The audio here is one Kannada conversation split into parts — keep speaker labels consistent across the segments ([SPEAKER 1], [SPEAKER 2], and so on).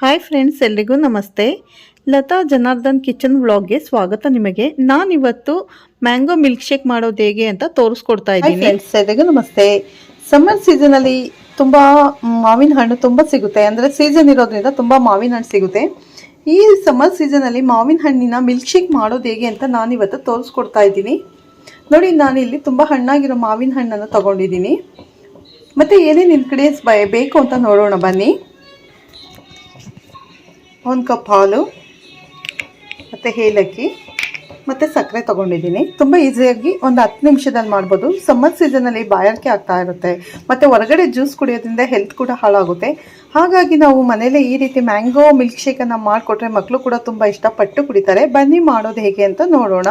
[SPEAKER 1] ಹಾಯ್ ಫ್ರೆಂಡ್ಸ್ ಎಲ್ರಿಗೂ ನಮಸ್ತೆ. ಲತಾ ಜನಾರ್ದನ್ ಕಿಚನ್ ವ್ಲಾಗ್ಗೆ ಸ್ವಾಗತ ನಿಮಗೆ. ನಾನಿವತ್ತು ಮ್ಯಾಂಗೋ ಮಿಲ್ಕ್ ಶೇಕ್ ಮಾಡೋದು ಹೇಗೆ ಅಂತ ತೋರಿಸ್ಕೊಡ್ತಾ ಇದ್ದೀನಿ.
[SPEAKER 2] ಫ್ರೆಂಡ್ಸ್ ಎಲ್ರಿಗೂ ನಮಸ್ತೆ. ಸಮ್ಮರ್ ಸೀಸನ್ ಅಲ್ಲಿ ತುಂಬಾ ಮಾವಿನ ಹಣ್ಣು ತುಂಬಾ ಸಿಗುತ್ತೆ. ಅಂದ್ರೆ ಸೀಸನ್ ಇರೋದ್ರಿಂದ ತುಂಬಾ ಮಾವಿನ ಹಣ್ಣು ಸಿಗುತ್ತೆ. ಈ ಸಮ್ಮರ್ ಸೀಸನ್ ಅಲ್ಲಿ ಮಾವಿನ ಹಣ್ಣಿನ ಮಿಲ್ಕ್ ಶೇಕ್ ಮಾಡೋದು ಹೇಗೆ ಅಂತ ನಾನಿವತ್ತು ತೋರಿಸ್ಕೊಡ್ತಾ ಇದ್ದೀನಿ. ನೋಡಿ ನಾನು ಇಲ್ಲಿ ತುಂಬಾ ಹಣ್ಣಾಗಿರೋ ಮಾವಿನ ಹಣ್ಣನ್ನು ತಗೊಂಡಿದ್ದೀನಿ. ಮತ್ತೆ ಏನೇನು ಇನ್ಗ್ರೀಡಿಯೆಂಟ್ಸ್ ಬೇಕು ಅಂತ ನೋಡೋಣ ಬನ್ನಿ. ಒಂದು ಕಪ್ ಹಾಲು, ಮತ್ತು ಏಲಕ್ಕಿ, ಮತ್ತು ಸಕ್ಕರೆ ತೊಗೊಂಡಿದ್ದೀನಿ. ತುಂಬ ಈಸಿಯಾಗಿ ಒಂದು ಹತ್ತು ನಿಮಿಷದಲ್ಲಿ ಮಾಡ್ಬೋದು. ಸಮ್ಮರ್ ಸೀಸನಲ್ಲಿ ಬಾಯಾರಿಕೆ ಆಗ್ತಾ ಇರುತ್ತೆ. ಮತ್ತು ಹೊರಗಡೆ ಜ್ಯೂಸ್ ಕುಡಿಯೋದ್ರಿಂದ ಹೆಲ್ತ್ ಕೂಡ ಹಾಳಾಗುತ್ತೆ. ಹಾಗಾಗಿ ನಾವು ಮನೇಲೆ ಈ ರೀತಿ ಮ್ಯಾಂಗೋ ಮಿಲ್ಕ್ ಶೇಕನ್ನು ಮಾಡಿಕೊಟ್ರೆ ಮಕ್ಕಳು ಕೂಡ ತುಂಬ ಇಷ್ಟಪಟ್ಟು ಕುಡಿತಾರೆ. ಬನ್ನಿ ಮಾಡೋದು ಹೇಗೆ ಅಂತ ನೋಡೋಣ.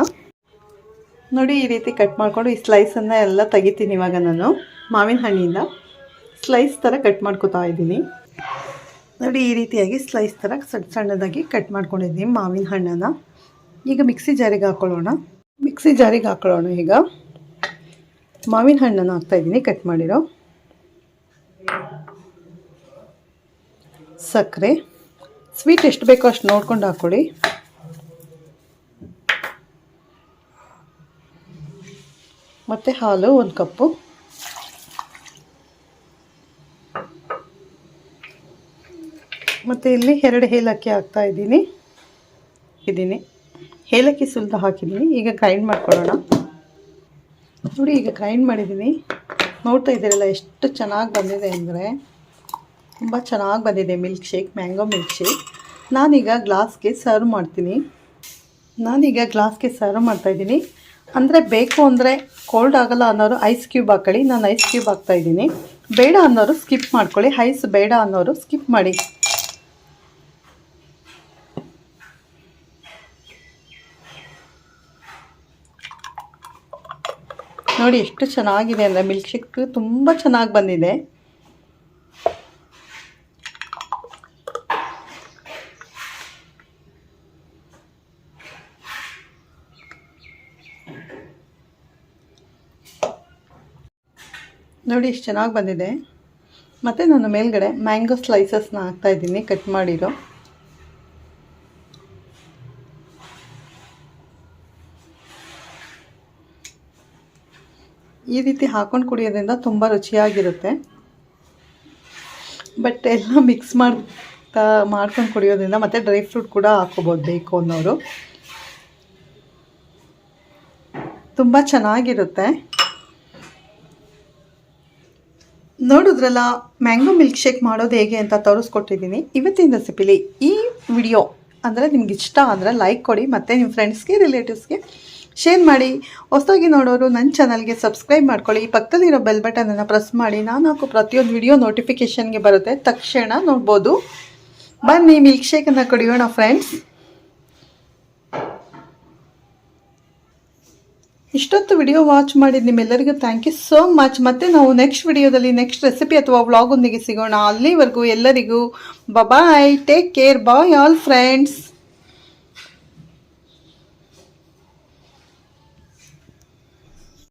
[SPEAKER 2] ನೋಡಿ, ಈ ರೀತಿ ಕಟ್ ಮಾಡಿಕೊಂಡು ಈ ಸ್ಲೈಸನ್ನು ಎಲ್ಲ ತೆಗಿತೀನಿ ಇವಾಗ ನಾನು, ಮಾವಿನ ಹಣ್ಣಿಂದ. ಸ್ಲೈಸ್ ಥರ ಕಟ್ ಮಾಡ್ಕೊತಾ ಇದ್ದೀನಿ. ನೋಡಿ, ಈ ರೀತಿಯಾಗಿ ಸ್ಲೈಸ್ ಥರ ಸಣ್ಣ ಸಣ್ಣದಾಗಿ ಕಟ್ ಮಾಡ್ಕೊಂಡಿದ್ದೀನಿ ಮಾವಿನ ಹಣ್ಣನ್ನು. ಈಗ ಮಿಕ್ಸಿ ಜಾರಿಗೆ ಹಾಕೊಳ್ಳೋಣ. ಮಿಕ್ಸಿ ಜಾರಿಗೆ ಹಾಕೊಳ್ಳೋಣ ಈಗ. ಮಾವಿನ ಹಣ್ಣನ್ನು ಹಾಕ್ತಾಯಿದ್ದೀನಿ ಕಟ್ ಮಾಡಿರೋ. ಸಕ್ಕರೆ. ಸ್ವೀಟ್ ಎಷ್ಟು ಬೇಕೋ ಅಷ್ಟು ನೋಡ್ಕೊಂಡು ಹಾಕ್ಕೊಳ್ಳಿ ಮತ್ತು ಹಾಲು ಒಂದು ಕಪ್ಪು. ಮತ್ತು ಇಲ್ಲಿ ಎರಡು ಏಲಕ್ಕಿ ಹಾಕ್ತಾ ಇದ್ದೀನಿ. ಇದ್ದೀನಿ. ಏಲಕ್ಕಿ ಸುಲಿದು ಹಾಕಿದ್ದೀನಿ. ಈಗ ಗ್ರೈಂಡ್ ಮಾಡ್ಕೊಳ್ಳೋಣ. ನೋಡಿ, ಈಗ ಗ್ರೈಂಡ್ ಮಾಡಿದ್ದೀನಿ. ನೋಡ್ತಾ ಇದ್ದೀರಲ್ಲ, ಎಷ್ಟು ಚೆನ್ನಾಗಿ ಬಂದಿದೆ ಅಂದರೆ, ತುಂಬ ಚೆನ್ನಾಗಿ ಬಂದಿದೆ milk shake mango milk shake ನಾನೀಗ ಗ್ಲಾಸ್ಗೆ ಸರ್ವ್ ಮಾಡ್ತೀನಿ. ನಾನೀಗ ಗ್ಲಾಸ್ಗೆ ಸರ್ವ್ ಮಾಡ್ತಾಯಿದ್ದೀನಿ ಅಂದರೆ ಬೇಕು ಅಂದರೆ ಕೋಲ್ಡ್ ಆಗಲ್ಲ ಅನ್ನೋರು ಐಸ್ ಕ್ಯೂಬ್ ಹಾಕೊಳ್ಳಿ. ನಾನು ಐಸ್ ಕ್ಯೂಬ್ ಹಾಕ್ತಾಯಿದ್ದೀನಿ ಬೇಡ ಅನ್ನೋರು ಸ್ಕಿಪ್ ಮಾಡ್ಕೊಳ್ಳಿ. ಐಸ್ ಬೇಡ ಅನ್ನೋರು ಸ್ಕಿಪ್ ಮಾಡಿ. ನೋಡಿ ಎಷ್ಟು ಚೆನ್ನಾಗಿದೆ ಅಂದರೆ ಮಿಲ್ಕ್ ಶೇಕ್ ತುಂಬ ಚೆನ್ನಾಗಿ ಬಂದಿದೆ. ನೋಡಿ ಎಷ್ಟು ಚೆನ್ನಾಗಿ ಬಂದಿದೆ. ಮತ್ತು ನಾನು ಮೇಲ್ಗಡೆ ಮ್ಯಾಂಗೋ ಸ್ಲೈಸಸ್ನ ಹಾಕ್ತಾಯಿದ್ದೀನಿ ಕಟ್ ಮಾಡಿರೋ. ಈ ರೀತಿ ಹಾಕೊಂಡು ಕುಡಿಯೋದ್ರಿಂದ ತುಂಬ ರುಚಿಯಾಗಿರುತ್ತೆ. ಬಟ್ ಎಲ್ಲ ಮಿಕ್ಸ್ ಮಾಡ್ತಾ, ಮಾಡ್ಕೊಂಡು ಕುಡಿಯೋದ್ರಿಂದ ಮತ್ತು ಡ್ರೈ ಫ್ರೂಟ್ ಕೂಡ ಹಾಕೋಬೋದು ಬೇಕು ಅನ್ನೋರು. ತುಂಬ ಚೆನ್ನಾಗಿರುತ್ತೆ. ನೋಡಿದ್ರಲ್ಲ ಮ್ಯಾಂಗೋ ಮಿಲ್ಕ್ ಶೇಕ್ ಮಾಡೋದು ಹೇಗೆ ಅಂತ ತೋರಿಸ್ಕೊಟ್ಟಿದ್ದೀನಿ ಇವತ್ತಿನ ರೆಸಿಪಿಲಿ ಈ ವಿಡಿಯೋ ಅಂದರೆ ನಿಮ್ಗೆ ಇಷ್ಟ ಅಂದರೆ ಲೈಕ್ ಕೊಡಿ, ಮತ್ತು ನಿಮ್ಮ ಫ್ರೆಂಡ್ಸ್ಗೆ ರಿಲೇಟಿವ್ಸ್ಗೆ ಶೇರ್ ಮಾಡಿ. ಹೊಸದಾಗಿ ನೋಡೋರು ನನ್ನ ಚಾನಲ್ಗೆ ಸಬ್ಸ್ಕ್ರೈಬ್ ಮಾಡ್ಕೊಳ್ಳಿ. ಪಕ್ಕದಲ್ಲಿರೋ ಬೆಲ್ ಬಟನನ್ನು ಪ್ರೆಸ್ ಮಾಡಿ. ನಾನು ಹಾಕೋ ಪ್ರತಿಯೊಂದು ವಿಡಿಯೋ ನೋಟಿಫಿಕೇಷನ್ಗೆ ಬರುತ್ತೆ. ತಕ್ಷಣ ನೋಡ್ಬೋದು. ಬನ್ನಿ ಮಿಲ್ಕ್ ಶೇಕನ್ನು ಕುಡಿಯೋಣ ಫ್ರೆಂಡ್ಸ್ ಇಷ್ಟೊತ್ತು ವಿಡಿಯೋ ವಾಚ್ ಮಾಡಿದ ನಿಮ್ಮೆಲ್ಲರಿಗೂ ಥ್ಯಾಂಕ್ ಯು ಸೋ ಮಚ್ ಮತ್ತೆ ನಾವು ನೆಕ್ಸ್ಟ್ ವಿಡಿಯೋದಲ್ಲಿ ನೆಕ್ಸ್ಟ್ ರೆಸಿಪಿ ಅಥವಾ ವ್ಲಾಗೊಂದಿಗೆ ಸಿಗೋಣ. ಅಲ್ಲಿವರೆಗೂ ಎಲ್ಲರಿಗೂ bye take care bye all friends